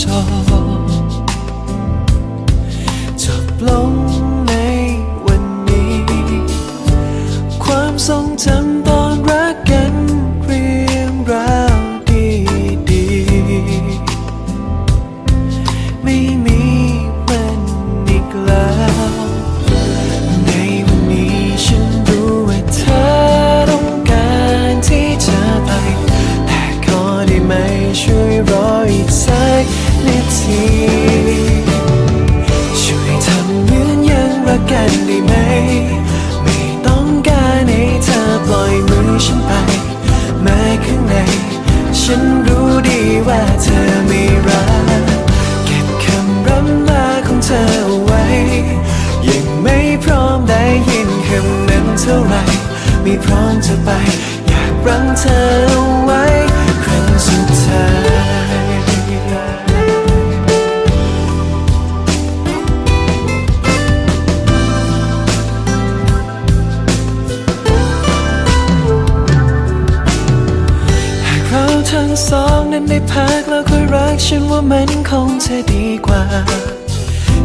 จอบบลงในวันนี้ ความทรงจำ ช่วยรออีกสักนาทีช่วยทำเหมือนยังรักกันได้ไหม ไม่ต้องการให้เธอปล่อยมือฉันไปแม้ข้างใน ฉันรู้ดีว่าเธอไม่รักเก็บคำร่ำลาของเธอเอาไว้ ยังไม่พร้อมได้ยินคำนั้นเท่าไหร่ไม่พร้อมจะไป อยากรั้งเธอเอาไว้ งสองนั้นได้พักแล้วค่อยรักฉันว่ามันคงจะดีกว่า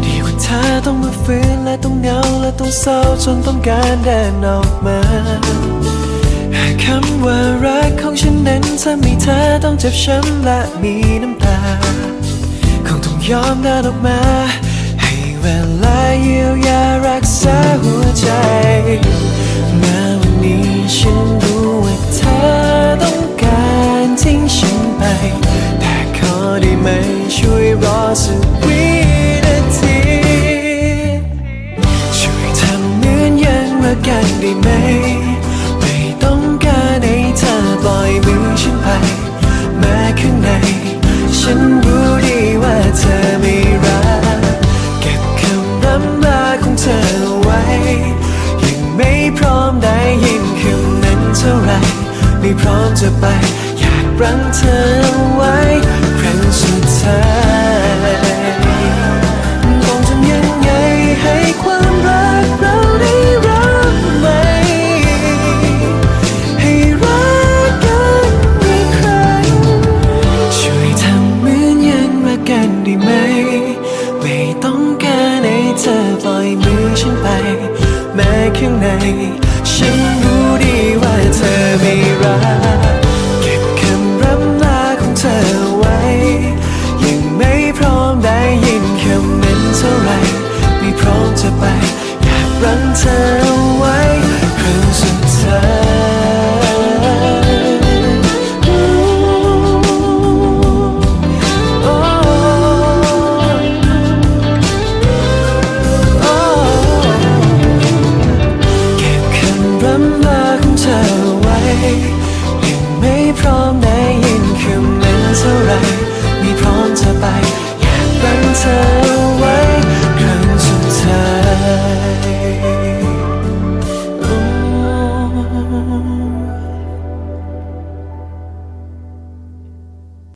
ดีกว่าเธอต้องมาฟื้นและต้องเหงาและต้องเศร้าจนต้องการเดินออกมาคำว่ารักของฉันนั้นทำให้เธอต้องเจ็บช้ำและมีน้ำตา คงต้องยอมเดินออกมา ให้เวลาเยียวยารักษาหัวใจ ไม่พร้อมจะไป อยากรั้งเธอไว้ ครั้งสุดท้ายต้องทำยังไงให้ความรักเราได้รับไหม ให้รักกันอีกครั้ง ช่วยทำเหมือนยังรักกันได้ไหม ไม่ต้องการให้เธอปล่อยมือฉันไป แม้ข้างในฉัน อมได้ยินคำนั้นเท่าไรไม่พร้อมจะไป อยากรั้งเธอไว้ครั้งสุดท้ายเก็บคำรำลของเธอไว้